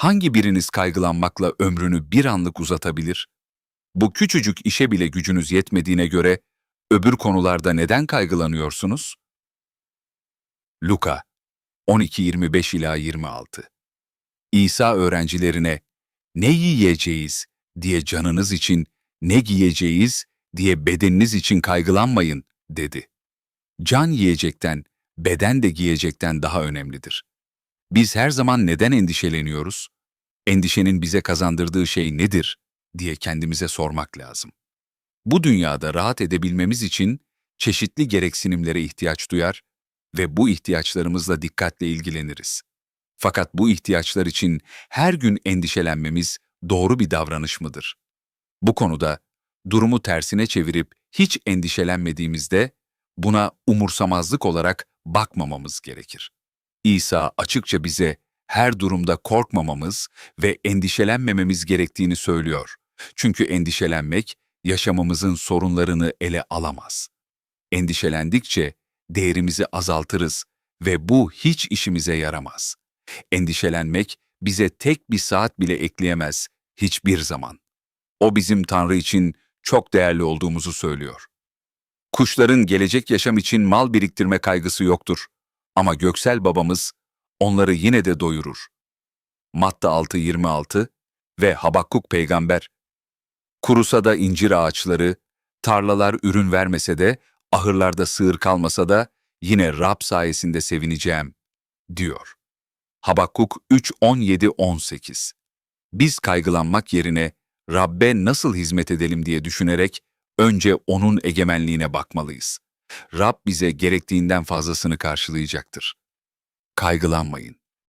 Hangi biriniz kaygılanmakla ömrünü bir anlık uzatabilir? Bu küçücük işe bile gücünüz yetmediğine göre öbür konularda neden kaygılanıyorsunuz? Luka 12:25 ila 26. İsa öğrencilerine ne yiyeceğiz diye canınız için, ne giyeceğiz diye bedeniniz için kaygılanmayın dedi. Can yiyecekten, beden de giyecekten daha önemlidir. Biz her zaman neden endişeleniyoruz? Endişenin bize kazandırdığı şey nedir diye kendimize sormak lazım. Bu dünyada rahat edebilmemiz için çeşitli gereksinimlere ihtiyaç duyar ve bu ihtiyaçlarımızla dikkatle ilgileniriz. Fakat bu ihtiyaçlar için her gün endişelenmemiz doğru bir davranış mıdır? Bu konuda durumu tersine çevirip hiç endişelenmediğimizde buna umursamazlık olarak bakmamamız gerekir. İsa açıkça bize her durumda korkmamamız ve endişelenmememiz gerektiğini söylüyor. Çünkü endişelenmek yaşamımızın sorunlarını ele alamaz. Endişelendikçe değerimizi azaltırız ve bu hiç işimize yaramaz. Endişelenmek bize tek bir saat bile ekleyemez hiçbir zaman. O bizim Tanrı için çok değerli olduğumuzu söylüyor. Kuşların gelecek yaşam için mal biriktirme kaygısı yoktur. Ama göksel babamız onları yine de doyurur. Matta 6.26 ve Habakkuk peygamber, Kurusa da incir ağaçları, tarlalar ürün vermese de, ahırlarda sığır kalmasa da yine Rab sayesinde sevineceğim, diyor. Habakkuk 3.17-18 Biz kaygılanmak yerine Rabbe nasıl hizmet edelim diye düşünerek önce O'nun egemenliğine bakmalıyız. Rab bize gerektiğinden fazlasını karşılayacaktır. Kaygılanmayın.